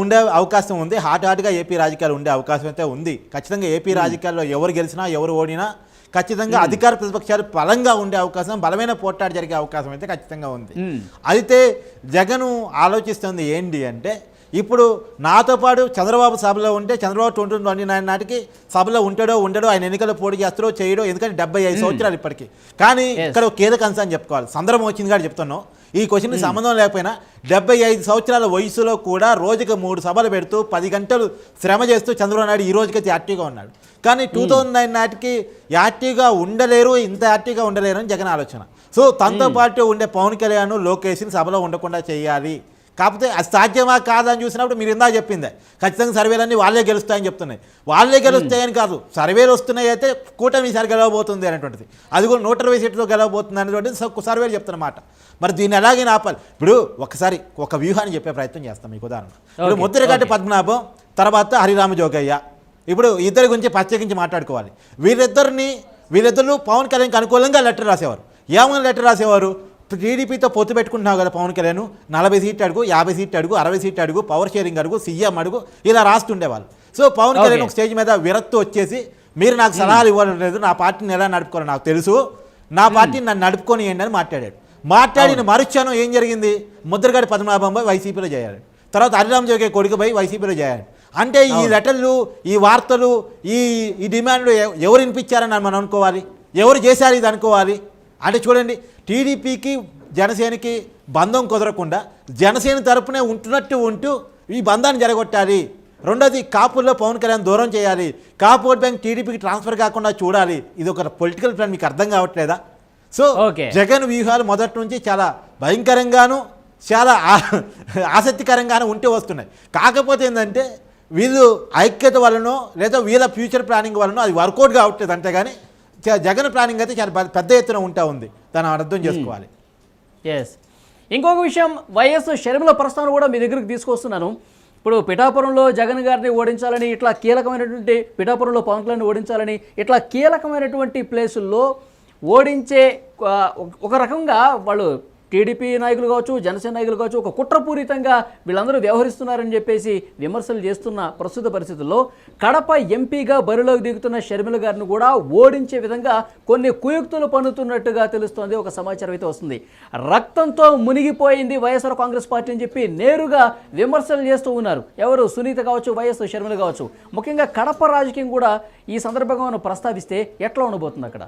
Speaker 2: ఉండే అవకాశం ఉంది. హాట్ హాట్గా ఏపీ రాజకీయాలు ఉండే అవకాశం అయితే ఉంది. ఖచ్చితంగా ఏపీ రాజకీయాల్లో ఎవరు గెలిచినా ఎవరు ఓడినా ఖచ్చితంగా అధికార ప్రతిపక్షాలు బలంగా ఉండే అవకాశం బలమైన పోట్లాట జరిగే అవకాశం అయితే ఖచ్చితంగా ఉంది.
Speaker 1: మ్మ్.
Speaker 2: అయితే జగను ఆలోచిస్తుంది ఏంటి అంటే ఇప్పుడు నాతో పాటు చంద్రబాబు సభలో ఉంటే చంద్రబాబు ట్వంటీ ట్వంటీ నైన్ నాటికి సభలో ఉంటాడో ఉండడో ఆయన ఎన్నికల్లో పోటీ చేస్తాడో చేయడో ఎందుకంటే డెబ్బై ఐదు సంవత్సరాలు ఇప్పటికి. కానీ ఇక్కడ ఒక కీలక అంశం చెప్పుకోవాలి. సందర్భం వచ్చింది కాబట్టి చెప్తున్నాం. ఈ క్వశ్చన్ సంబంధం లేకపోయినా డెబ్బై ఐదు సంవత్సరాల వయసులో కూడా రోజుకి మూడు సభలు పెడుతూ పది గంటలు శ్రమ చేస్తూ చంద్రబాబు నాయుడు ఈ రోజుకైతే యాక్టివ్గా ఉన్నాడు. కానీ టూ థౌజండ్ నైన్ నాటికి యాక్టివ్గా ఉండలేరు ఇంత యాక్టివ్గా ఉండలేరు అని జగన్ ఆలోచన. సో తనతో పాటు ఉండే పవన్ కళ్యాణ్ లోకేష్ని సభలో ఉండకుండా చేయాలి. కాకపోతే అది సాధ్యమా కాదని చూసినప్పుడు మీరు ఇందా చెప్పిందే. ఖచ్చితంగా సర్వేలన్నీ వాళ్ళే గెలుస్తాయని చెప్తున్నాయి. వాళ్ళే గెలుస్తాయని కాదు. సర్వేలు వస్తున్నాయి అయితే కూటమి ఈసారి గెలవబోతుంది అనేటువంటిది. అది కూడా నూట ఇరవై సీట్లతో గెలవబోతుంది అనేటువంటిది సర్వేలు చెప్తున్నమాట. మరి దీన్ని ఎలాగైనా ఆపాలి. ఇప్పుడు ఒకసారి ఒక వ్యూహాన్ని చెప్పే ప్రయత్నం చేస్తాం మీకు ఉదాహరణ ఇప్పుడు ముద్రగడ్డ. పద్మనాభం తర్వాత హరిరామ జోగయ్య. ఇప్పుడు ఇద్దరి గురించి ప్రత్యేకించి మాట్లాడుకోవాలి. వీరిద్దరిని వీరిద్దరు పవన్ కళ్యాణ్కి అనుకూలంగా లెటర్ రాసేవారు. ఏమని లెటర్ రాసేవారు? టీడీపీతో పొత్తు పెట్టుకుంటున్నావు కదా పవన్ కళ్యాణ్. నలభై సీట్లు అడుగు యాభై సీట్లు అడుగు అరవై సీట్లు అడుగు పవర్ షేరింగ్ అడుగు సీఎం అడుగు ఇలా రాస్తుండేవాళ్ళు సో పవన్ కళ్యాణ్. ఒక స్టేజ్ మీద విరక్తి వచ్చేసి మీరు నాకు సలహాలు ఇవ్వడం లేదు నా పార్టీని ఎలా నడుపుకోవాలో నాకు తెలుసు. నా పార్టీని నన్ను నడుపుకొని ఏంటి అని మాట్లాడాడు. మాట్లాడిన మరుక్షణం ఏం జరిగింది? ముద్రగడ పద్మనాభంపై వైసీపీలో చేయాలి తర్వాత హరిరామ్ జోగే కొడుకుపై వైసీపీలో చేయాలి అంటే ఈ లెటర్లు ఈ వార్తలు ఈ ఈ డిమాండ్లు ఎవ- ఎవరు వినిపించారని మనం అనుకోవాలి? ఎవరు చేశారు ఇది అనుకోవాలి? అంటే చూడండి టీడీపీకి జనసేనకి బంధం కుదరకుండా జనసేన తరపునే ఉంటున్నట్టు ఉంటూ ఈ బంధాన్ని జరగొట్టాలి. రెండోది కాపుల్లో పవన్ కళ్యాణ్ దూరం చేయాలి. కాపు ఓట్ బ్యాంక్ టీడీపీకి ట్రాన్స్ఫర్ కాకుండా చూడాలి. ఇది ఒక పొలిటికల్ ప్లాన్ మీకు అర్థం కావట్లేదా? సో. జగన్ వ్యూహాలు మొదటి నుంచి చాలా భయంకరంగాను చాలా ఆసక్తికరంగాను ఉంటూ వస్తున్నాయి. కాకపోతే ఏంటంటే వీళ్ళు ఐక్యత వలనో లేదా వీళ్ళ ఫ్యూచర్ ప్లానింగ్ వలనో అది వర్కౌట్ కావట్లేదు అంతేగాని జగన్ ప్లానింగ్ అయితే చాలా పెద్ద ఎత్తున ఉంటా ఉంది. దాన్ని అర్థం చేసుకోవాలి.
Speaker 1: ఎస్ ఇంకొక విషయం వైఎస్ షర్మిల ప్రస్తావన కూడా మీ దగ్గరికి తీసుకొస్తున్నాను. ఇప్పుడు పిఠాపురంలో జగన్ గారిని ఓడించాలని ఇట్లా కీలకమైనటువంటి పిఠాపురంలో పవన్ కళ్యాణ్ ఓడించాలని ఇట్లా కీలకమైనటువంటి ప్లేసుల్లో ఓడించే ఒక రకంగా వాళ్ళు టీడీపీ నాయకులు కావచ్చు జనసేన నాయకులు కావచ్చు ఒక కుట్రపూరితంగా వీళ్ళందరూ వ్యవహరిస్తున్నారని చెప్పేసి విమర్శలు చేస్తున్న ప్రస్తుత పరిస్థితుల్లో కడప ఎంపీగా బరిలోకి దిగుతున్న షర్మిల గారిని కూడా ఓడించే విధంగా కొన్ని కుయుక్తులు పన్నుతున్నట్టుగా తెలుస్తోంది. ఒక సమాచారం అయితే వస్తుంది. రక్తంతో మునిగిపోయింది వైఎస్ఆర్ కాంగ్రెస్ పార్టీ అని చెప్పి నేరుగా విమర్శలు చేస్తూ ఉన్నారు. ఎవరు? సునీత కావచ్చు వైఎస్ షర్మిల కావచ్చు. ముఖ్యంగా కడప రాజకీయం కూడా ఈ సందర్భంగా మనం ప్రస్తావిస్తే ఎట్లా ఉండబోతుంది అక్కడ?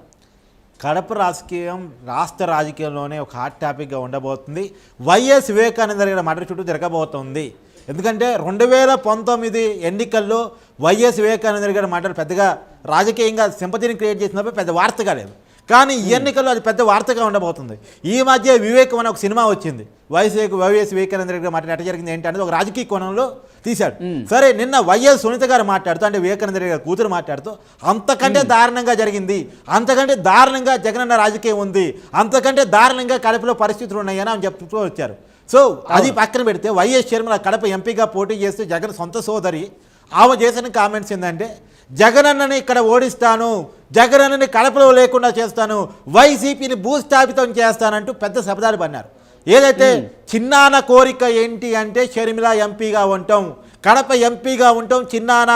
Speaker 2: కడప రాజకీయం రాష్ట్ర రాజకీయంలోనే ఒక హాట్ టాపిక్గా ఉండబోతుంది. వైఎస్ వివేకానంద గారి మటర్ చుట్టూ తిరగబోతుంది. ఎందుకంటే రెండు వేల పంతొమ్మిది ఎన్నికల్లో వైఎస్ వివేకానంద గారి మాటలు పెద్దగా రాజకీయంగా సింపతిని క్రియేట్ చేసినప్పుడు పెద్ద వార్తగా లేదు కానీ ఈ ఎన్నికల్లో అది పెద్ద వార్తగా ఉండబోతుంది. ఈ మధ్య వివేకం అనే ఒక సినిమా వచ్చింది. వైఎస్ వైఎస్ వివేకానంద గారి మాట జరిగింది ఏంటి అనేది ఒక రాజకీయ కోణంలో తీశాడు. సరే నిన్న వైఎస్ సునీత గారు మాట్లాడుతూ అంటే వివేకానంద రెడ్డి గారి కూతురు మాట్లాడుతూ అంతకంటే దారుణంగా జరిగింది. అంతకంటే దారుణంగా జగనన్న రాజకీయం ఉంది. అంతకంటే దారుణంగా కడపలో పరిస్థితులు ఉన్నాయని ఆమె చెప్తూ వచ్చారు. సో అది పక్కన పెడితే వైఎస్ షర్మిల కడప ఎంపీగా పోటీ చేస్తూ జగన్ సొంత సోదరి. ఆమె చేసిన కామెంట్స్ ఏంటంటే జగనన్నని ఇక్కడ ఓడిస్తాను జగనన్నని కడపలో లేకుండా చేస్తాను వైసీపీని భూస్థాపితం చేస్తానంటూ పెద్ద శబ్దాలు పన్నారు. ఏదైతే చిన్నాన కోరిక ఏంటి అంటే షర్మిల ఎంపీగా ఉంటాం కడప ఎంపీగా ఉంటాం చిన్నాన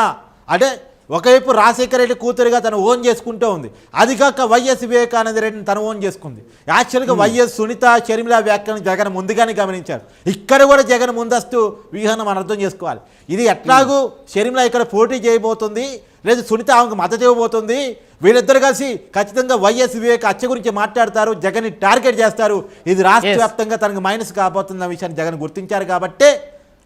Speaker 2: అంటే ఒకవైపు రాజశేఖర రెడ్డి కూతురుగా తను ఓన్ చేసుకుంటూ ఉంది. అది కాక వైఎస్ వివేకానంద రెడ్డిని తను ఓన్ చేసుకుంది. యాక్చువల్గా వైఎస్ సునీత షర్మిల వ్యాఖ్యలను జగన్ ముందుగానే గమనించారు. ఇక్కడ కూడా జగన్ ముందస్తు వ్యూహాన్ని మనం అర్థం చేసుకోవాలి. ఇది ఎట్లాగూ షర్మిల ఇక్కడ పోటీ చేయబోతుంది. లేదు సునీత ఆమెకు మద్దతు ఇవ్వబోతుంది వీళ్ళిద్దరు కలిసి ఖచ్చితంగా వైఎస్ వివేక్ హత్య గురించి మాట్లాడతారు జగన్ని టార్గెట్ చేస్తారు ఇది రాష్ట్ర. వ్యాప్తంగా తనకు మైనస్ కాబోతున్న విషయాన్ని జగన్ గుర్తించారు కాబట్టే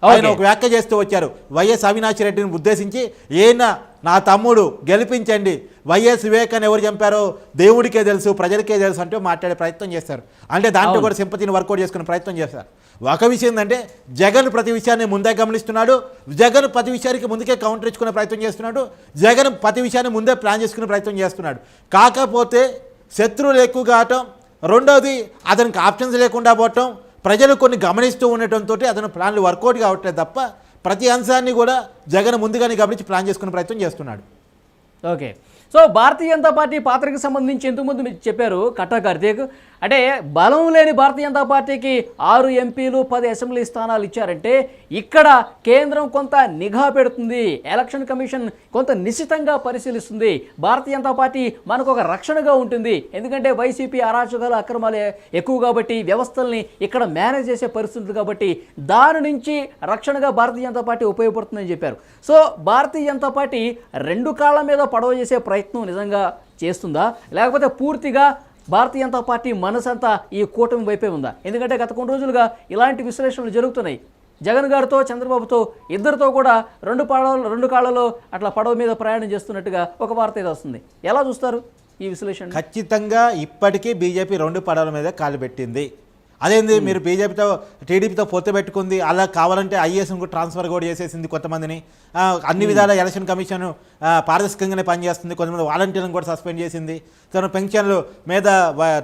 Speaker 2: ఆయన. ఒక వ్యాఖ్య చేస్తూ వచ్చారు వైఎస్ అవినాష్ రెడ్డిని ఉద్దేశించి ఈయన నా తమ్ముడు గెలిపించండి. వైఎస్ వివేక్ అని ఎవరు చంపారో దేవుడికే తెలుసు ప్రజలకే తెలుసు అంటూ మాట్లాడే ప్రయత్నం చేస్తారు. అంటే దాంట్లో. కూడా సింపతిని వర్కౌట్ చేసుకునే ప్రయత్నం చేస్తారు. ఒక విషయం ఏంటంటే జగన్ ప్రతి విషయాన్ని ముందే గమనిస్తున్నాడు జగన్ ప్రతి విషయానికి ముందుకే కౌంటర్ ఇచ్చుకునే ప్రయత్నం చేస్తున్నాడు జగన్ ప్రతి విషయాన్ని ముందే ప్లాన్ చేసుకునే ప్రయత్నం చేస్తున్నాడు. కాకపోతే శత్రువులు ఎక్కువ కావటం రెండోది అతనికి ఆప్షన్స్ లేకుండా పోవటం ప్రజలు కొన్ని గమనిస్తూ ఉండటంతో అతను ప్లాన్లు వర్కౌట్ కావట్లేదు తప్ప ప్రతి అంశాన్ని కూడా జగన్ ముందుగానే గమనించి ప్లాన్ చేసుకునే ప్రయత్నం చేస్తున్నాడు.
Speaker 1: Okay. So Bharatiya Janata party పాత్రకు సంబంధించి ఎంతమంది మీరు చెప్పారు కట్టా కార్తీక్ అంటే బలం లేని భారతీయ జనతా పార్టీకి ఆరు ఎంపీలు పది అసెంబ్లీ స్థానాలు ఇచ్చారంటే ఇక్కడ కేంద్రం కొంత నిఘా పెడుతుంది ఎలక్షన్ కమిషన్ కొంత నిశితంగా పరిశీలిస్తుంది. భారతీయ జనతా పార్టీ మనకు ఒక రక్షణగా ఉంటుంది. ఎందుకంటే వైసీపీ అరాచకాలు అక్రమాలు ఎక్కువ కాబట్టి వ్యవస్థల్ని ఇక్కడ మేనేజ్ చేసే పరిస్థితులు కాబట్టి దాని నుంచి రక్షణగా భారతీయ జనతా పార్టీ ఉపయోగపడుతుందని చెప్పారు. సో భారతీయ జనతా పార్టీ రెండు కాళ్ళ మీద పడవ చేసే ప్రయత్నం నిజంగా చేస్తుందా? లేకపోతే పూర్తిగా భారతీయ జనతా పార్టీ మనసంతా ఈ కూటమి వైపే ఉందా? ఎందుకంటే గత కొన్ని రోజులుగా ఇలాంటి విశ్లేషణలు జరుగుతున్నాయి. జగన్ గారితో చంద్రబాబుతో ఇద్దరితో కూడా రెండు పడవలు రెండు కాళ్ళలో అట్లా పడవ మీద ప్రయాణం చేస్తున్నట్టుగా ఒక వార్త ఏదో వస్తుంది. ఎలా చూస్తారు ఈ విశ్లేషణ
Speaker 2: ఖచ్చితంగా ఇప్పటికీ బీజేపీ రెండు పడవల మీద కాలు పెట్టింది. అదేంది మీరు బీజేపీతో టీడీపీతో పొత్తు పెట్టుకుంది అలా కావాలంటే ఐఏఎస్ ట్రాన్స్ఫర్ కూడా చేసేసింది కొంతమందిని. అన్ని విధాల ఎలక్షన్ కమిషన్ పారదర్శకంగానే పనిచేస్తుంది. కొంతమంది వాలంటీర్లను కూడా సస్పెండ్ చేసింది. తను పెన్షన్లు మీద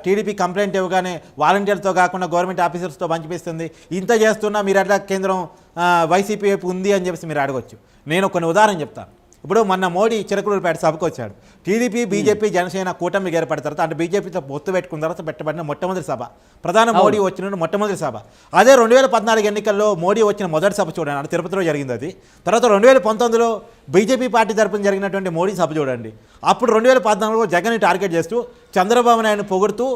Speaker 2: టీడీపీ కంప్లైంట్ ఇవ్వగానే వాలంటీర్తో కాకుండా గవర్నమెంట్ ఆఫీసర్స్తో పంచిపిస్తుంది. ఇంత చేస్తున్నా మీరు అట్లా కేంద్రం వైసీపీ వైపు ఉంది అని చెప్పేసి మీరు అడగొచ్చు. నేను కొన్ని ఉదాహరణ చెప్తాను. ఇప్పుడు మొన్న మోడీ చిరకులూరుపేట సభకు వచ్చాడు. టీడీపీ బీజేపీ జనసేన కూటమి ఏర్పడిన తర్వాత అంటే బీజేపీతో పొత్తు పెట్టుకున్న తర్వాత పెట్టబడిన మొట్టమొదటి సభ. ప్రధాన మోడీ వచ్చిన మొట్టమొదటి సభ. అదే రెండు వేల పద్నాలుగు ఎన్నికల్లో మోడీ వచ్చిన మొదటి సభ చూడండి. అంటే తిరుపతిలో జరిగింది అది. తర్వాత రెండు వేల పంతొమ్మిదిలో బీజేపీ పార్టీ తరపున జరిగినటువంటి మోడీ సభ చూడండి. అప్పుడు రెండు వేల పద్నాలుగులో జగన్ టార్గెట్ చేస్తూ చంద్రబాబు నాయుడు పొగుడుతూ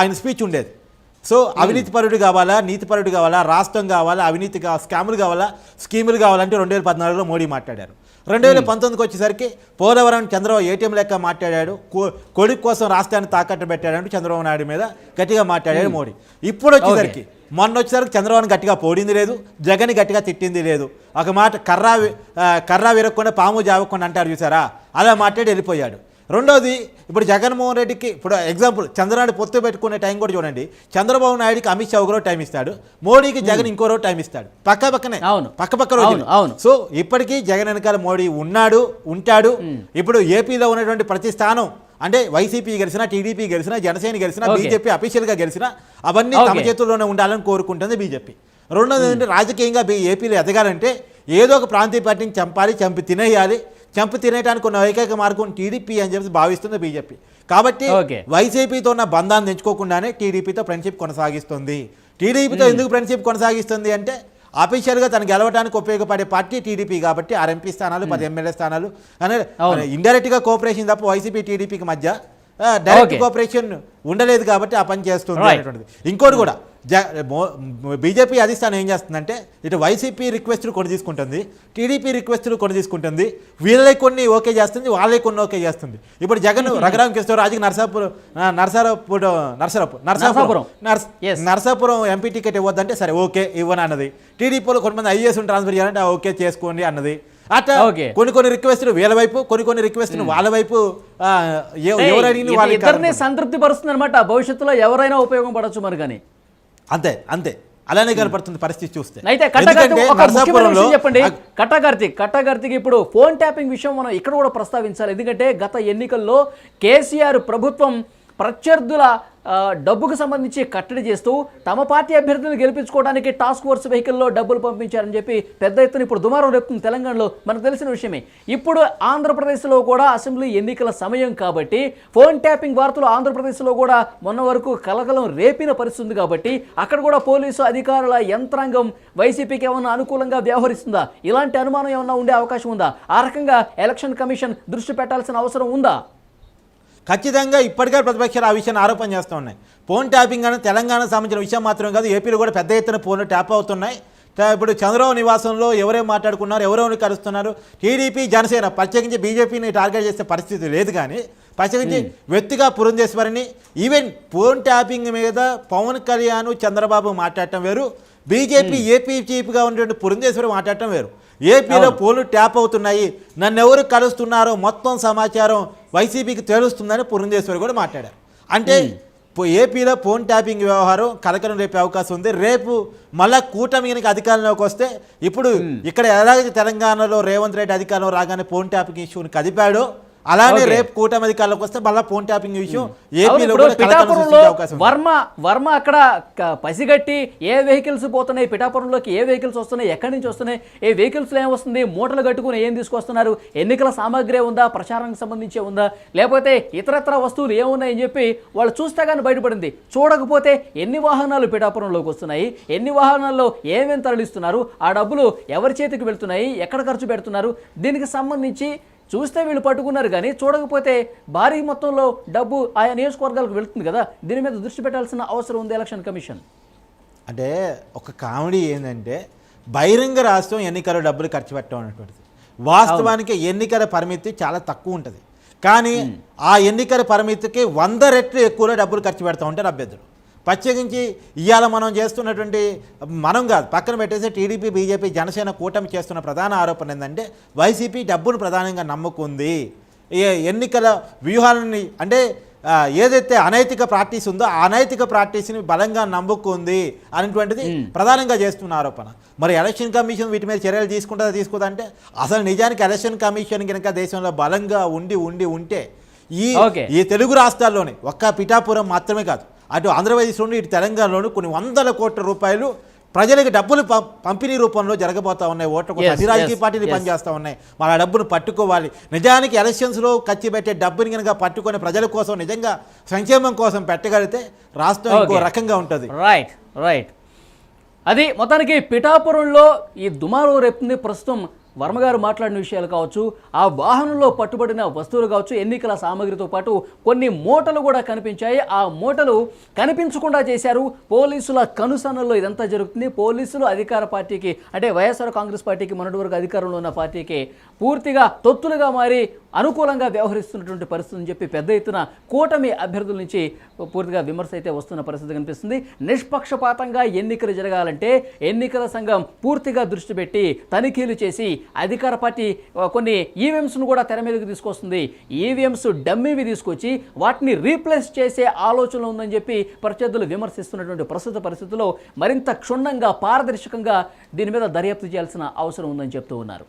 Speaker 2: ఆయన స్పీచ్ ఉండేది. సో అవినీతి పరుడు కావాలా నీతి పరుడు కావాలా రాష్ట్రం కావాలా అవినీతి కా స్కాములు కావాలా స్కీములు కావాలంటే రెండు వేల పద్నాలుగులో మోడీ మాట్లాడారు. రెండు వేల పంతొమ్మిదికి వచ్చేసరికి పోలవరం చంద్రబాబు ఏటీఎం లెక్క మాట్లాడాడు. కొడుకు కోసం రాష్ట్రాన్ని తాకట్టు పెట్టాడంటూ చంద్రబాబు నాయుడు మీద గట్టిగా మాట్లాడాడు మోడీ. ఇప్పుడు వచ్చేసరికి మొన్న వచ్చేసరికి చంద్రబాబుని గట్టిగా పోడింది లేదు జగన్ గట్టిగా తిట్టింది లేదు. ఒక మాట కర్రా కర్రా విరగకుండా పాము జావకుండా అంటారు చూసారా? అలా మాట్లాడి వెళ్ళిపోయాడు. రెండోది ఇప్పుడు జగన్మోహన్ రెడ్డికి ఇప్పుడు ఎగ్జాంపుల్ చంద్రనాయుడు పొత్తు పెట్టుకునే టైం కూడా చూడండి. చంద్రబాబు నాయుడుకి అమిత్ షా ఒకరో టైం ఇస్తాడు. మోడీకి జగన్ ఇంకో రోజు టైం ఇస్తాడు. పక్క పక్కనే.
Speaker 1: అవును.
Speaker 2: పక్క పక్క రోజులు.
Speaker 1: అవును.
Speaker 2: సో ఇప్పటికీ జగన్ వెనకాల మోడీ ఉన్నాడు ఉంటాడు. ఇప్పుడు ఏపీలో ఉన్నటువంటి ప్రతి స్థానం అంటే వైసీపీ గెలిచినా టీడీపీ గెలిచినా జనసేన గెలిచినా. బీజేపీ అఫీషియల్గా గెలిచినా అవన్నీ తమ. చేతుల్లోనే ఉండాలని కోరుకుంటుంది బీజేపీ. రెండోది ఏంటంటే రాజకీయంగా బీ- ఏపీలో ఎదగాలంటే ఏదో ఒక ప్రాంతీయ పార్టీని చంపాలి చంపి తినేయాలి చంపి తినేయడానికి ఉన్న ఏకైక మార్గం టీడీపీ అని చెప్పి భావిస్తుంది బీజేపీ కాబట్టి. వైసీపీతో ఉన్న బంధాన్ని తెంచుకోకుండానే టీడీపీతో ఫ్రెండ్షిప్ కొనసాగిస్తుంది టీడీపీతో ఎందుకు ఫ్రెండ్షిప్ కొనసాగిస్తుంది అంటే అఫీషియల్గా తను గెలవడానికి ఉపయోగపడే పార్టీ టీడీపీ కాబట్టి ఆరు ఎంపీ స్థానాలు పది ఎమ్మెల్యే స్థానాలు. అనే ఇండైరెక్ట్గా కోఆపరేషన్ తప్ప వైసీపీ టీడీపీకి మధ్య డైరెక్ట్. కోఆపరేషన్ ఉండలేదు కాబట్టి ఆ పని చేస్తుంది ఇంకోటి కూడా జ బీజేపీ అధిష్టానం ఏం చేస్తుందంటే ఇటు వైసీపీ రిక్వెస్ట్లు కొన్ని తీసుకుంటుంది టీడీపీ రిక్వెస్ట్లు కొన్ని తీసుకుంటుంది వీళ్ళే కొన్ని ఓకే చేస్తుంది వాళ్ళే కొన్ని ఓకే చేస్తుంది. ఇప్పుడు జగన్ రఘురామ్ కృష్ణరాజుకి నరసాపురం ఆ, నరసరాపురం నరసరాపు నరసాపురం
Speaker 1: నరసాపురం.
Speaker 2: నరసాపురం ఎంపీ టికెట్ ఇవ్వద్దంటే సరే ఓకే ఇవ్వను అన్నది. టీడీపీలో కొంతమంది ఐఏఎస్ ట్రాన్స్ఫర్ చేయాలంటే ఓకే చేసుకోండి అన్నది. అట్లా. కొన్ని కొన్ని రిక్వెస్ట్లు వీళ్ళ వైపు కొన్ని కొన్ని రిక్వెస్ట్లు వాళ్ళ వైపు ఆ, ఎవ-
Speaker 1: ఏయ్,
Speaker 2: ఎవరు అడిగిన
Speaker 1: ఇది
Speaker 2: వాళ్ళకి
Speaker 1: ఇద్దరిని
Speaker 2: కాదనమాట.
Speaker 1: సంతృప్తి పరుస్తుంది అనమాట భవిష్యత్తులో ఎవరైనా ఉపయోగపడవచ్చు మరి కానీ.
Speaker 2: అంతే అంతే. అలానే కనపడుతుంది పరిస్థితి చూస్తే.
Speaker 1: అయితే విషయం చెప్పండి. కట్టగార్తిక్ కట్టగార్తిక్ ఇప్పుడు ఫోన్ ట్యాపింగ్ విషయం మనం ఇక్కడ కూడా ప్రస్తావించాలి. ఎందుకంటే గత ఎన్నికల్లో కేసీఆర్ ప్రభుత్వం ప్రత్యర్థుల డబ్బుకు సంబంధించి కట్టడి చేస్తూ తమ పార్టీ అభ్యర్థులను గెలిపించుకోవడానికి టాస్క్ ఫోర్స్ వెహికల్లో డబ్బులు పంపించారని చెప్పి పెద్ద ఎత్తున ఇప్పుడు దుమారం రేపుతుంది తెలంగాణలో. మనకు తెలిసిన విషయమే. ఇప్పుడు ఆంధ్రప్రదేశ్లో కూడా అసెంబ్లీ ఎన్నికల సమయం కాబట్టి ఫోన్ ట్యాపింగ్ వార్తలు ఆంధ్రప్రదేశ్లో కూడా మొన్న వరకు కలకలం రేపిన పరిస్థితి కాబట్టి అక్కడ కూడా పోలీసు అధికారుల యంత్రాంగం వైసీపీకి ఏమన్నా అనుకూలంగా వ్యవహరిస్తుందా? ఇలాంటి అనుమానం ఏమన్నా ఉండే అవకాశం ఉందా? ఆ రకంగా ఎలక్షన్ కమిషన్ దృష్టి పెట్టాల్సిన అవసరం ఉందా?
Speaker 2: ఖచ్చితంగా ఇప్పటికే ప్రతిపక్షాలు ఆ విషయాన్ని ఆరోపణ చేస్తూ ఉన్నాయి. ఫోన్ ట్యాపింగ్ అనేది తెలంగాణకు సంబంధించిన విషయం మాత్రం కాదు ఏపీలో కూడా పెద్ద ఎత్తున ఫోన్లు ట్యాప్ అవుతున్నాయి. ఇప్పుడు చంద్రబాబు నివాసంలో ఎవరేం మాట్లాడుకున్నారు ఎవరెవరు కలుస్తున్నారు? టీడీపీ జనసేన ప్రత్యేకించి బీజేపీని టార్గెట్ చేసే పరిస్థితి లేదు కానీ ప్రత్యేకించి వ్యక్తిగా పురంధేశ్వరిని ఈవెన్ ఫోన్ ట్యాపింగ్ మీద పవన్ కళ్యాణ్ చంద్రబాబు మాట్లాడటం వేరు. బీజేపీ ఏపీ చీఫ్గా ఉన్నటువంటి పురంధేశ్వరి మాట్లాడటం వేరు. ఏపీలో పోలు ట్యాప్ అవుతున్నాయి. నన్ను ఎవరు కలుస్తున్నారో మొత్తం సమాచారం వైసీపీకి తెలుస్తుందని పురంధేశ్వరి కూడా మాట్లాడారు. అంటే ఏపీలో ఫోన్ ట్యాపింగ్ వ్యవహారం కలకలం రేపే అవకాశం ఉంది. రేపు మళ్ళా కూటమి కనుక అధికారంలోకి వస్తే ఇప్పుడు ఇక్కడ ఎలాగైతే తెలంగాణలో రేవంత్ రెడ్డి అధికారంలో రాగానే ఫోన్ ట్యాపింగ్ ఇష్యూని కదిపాడో అలానే. రేపు కూటమి అధికారంలోకి వస్తే మళ్ళీ ఫోన్ ట్యాపింగ్ విషయం ఏపీలో
Speaker 1: పిఠాపురంలో
Speaker 2: ఉంది.
Speaker 1: వర్మ వర్మ అక్కడ పసిగట్టి ఏ వెహికల్స్ పోతున్నాయి పిఠాపురంలోకి ఏ వెహికల్స్ వస్తున్నాయి ఎక్కడి నుంచి వస్తున్నాయి ఏ వెహికల్స్ ఏం వస్తుంది మూటలు కట్టుకుని ఏం తీసుకొస్తున్నారు ఎన్నికల సామాగ్రి ఉందా ప్రచారానికి సంబంధించి ఉందా లేకపోతే ఇతరత్ర వస్తువులు ఏమున్నాయని చెప్పి వాళ్ళు చూస్తే కానీ బయటపడింది చూడకపోతే ఎన్ని వాహనాలు పిఠాపురంలోకి వస్తున్నాయి ఎన్ని వాహనాల్లో ఏమేమి తరలిస్తున్నారు ఆ డబ్బులు ఎవరి చేతికి వెళ్తున్నాయి ఎక్కడ ఖర్చు పెడుతున్నారు దీనికి సంబంధించి చూస్తే వీళ్ళు పట్టుకున్నారు కానీ చూడకపోతే భారీ మొత్తంలో డబ్బు ఆయా నియోజకవర్గాలకు వెళ్తుంది కదా? దీని మీద దృష్టి పెట్టాల్సిన అవసరం ఉంది ఎలక్షన్ కమిషన్.
Speaker 2: అంటే ఒక కామెడీ ఏంటంటే బహిరంగ రాష్ట్రం ఎన్నికల డబ్బులు ఖర్చు పెట్టడం అనేటువంటిది. వాస్తవానికి ఎన్నికల పరిమితి చాలా తక్కువ ఉంటుంది. కానీ ఆ ఎన్నికల పరిమితికి వంద రెట్లు ఎక్కువలో డబ్బులు ఖర్చు పెడతా ఉంటారు అభ్యర్థులు ప్రత్యేకించి ఇవాళ మనం చేస్తున్నటువంటి మనం కాదు పక్కన పెట్టేసి టీడీపీ బీజేపీ జనసేన కూటమి చేస్తున్న ప్రధాన ఆరోపణ ఏంటంటే వైసీపీ డబ్బును ప్రధానంగా నమ్ముకుంది. ఎన్నికల వ్యూహాలని అంటే ఏదైతే అనైతిక ప్రాక్టీస్ ఉందో ఆ అనైతిక ప్రాక్టీస్ని బలంగా నమ్ముకుంది అనేటువంటిది ప్రధానంగా చేస్తున్న ఆరోపణ. మరి ఎలక్షన్ కమిషన్ వీటి మీద చర్యలు తీసుకుంటుందా తీసుకుందా అంటే అసలు నిజానికి ఎలక్షన్ కమిషన్ కనుక దేశంలో బలంగా ఉండి ఉండి ఉంటే ఈ. ఈ తెలుగు రాష్ట్రాల్లోనే ఒక్క పిఠాపురం మాత్రమే కాదు అటు ఆంధ్రప్రదేశ్లోని ఇటు తెలంగాణలోని కొన్ని వందల కోట్ల రూపాయలు ప్రజలకు డబ్బులు పం- పంపిణీ రూపంలో జరగబోతా ఉన్నాయి. ఓట్ల కోసం అన్ని రాజకీయ పార్టీలు. పనిచేస్తూ ఉన్నాయి. మన ఆ డబ్బును పట్టుకోవాలి. నిజానికి ఎలక్షన్స్లో ఖర్చు పెట్టే డబ్బుని కనుక పట్టుకొని ప్రజల కోసం నిజంగా సంక్షేమం కోసం పెట్టగలిగితే రాష్ట్రం ఇంకో. రకంగా ఉంటుంది.
Speaker 1: రైట్ రైట్ అది మొత్తానికి పిఠాపురంలో ఈ దుమారు రేపుంది ప్రస్తుతం వర్మగారు మాట్లాడిన విషయాలు కావచ్చు ఆ వాహనంలో పట్టుబడిన వస్తువులు కావచ్చు ఎన్నికల సామాగ్రితో పాటు కొన్ని మూటలు కూడా కనిపించాయి. ఆ మూటలు కనిపించకుండా చేశారు. పోలీసుల కనుసనల్లో ఇదంతా జరుగుతుంది. పోలీసులు అధికార పార్టీకి అంటే వైఎస్ఆర్ కాంగ్రెస్ పార్టీకి మొన్నటి వరకు అధికారంలో ఉన్న పార్టీకి పూర్తిగా తొత్తులుగా మారి అనుకూలంగా వ్యవహరిస్తున్నటువంటి పరిస్థితి అని చెప్పి పెద్ద ఎత్తున కూటమి అభ్యర్థుల నుంచి పూర్తిగా విమర్శ అయితే వస్తున్న పరిస్థితి కనిపిస్తుంది. నిష్పక్షపాతంగా ఎన్నికలు జరగాలంటే ఎన్నికల సంఘం పూర్తిగా దృష్టి పెట్టి తనిఖీలు చేసి అధికార పార్టీ కొన్ని ఈవీఎంస్ను కూడా తెర మీదకి తీసుకొస్తుంది. ఈవీఎంస్ డమ్మీవి తీసుకొచ్చి వాటిని రీప్లేస్ చేసే ఆలోచన ఉందని చెప్పి ప్రత్యర్థులు విమర్శిస్తున్నటువంటి ప్రస్తుత పరిస్థితుల్లో మరింత క్షుణ్ణంగా పారదర్శకంగా దీని మీద దర్యాప్తు చేయాల్సిన అవసరం ఉందని చెప్తూ ఉన్నారు.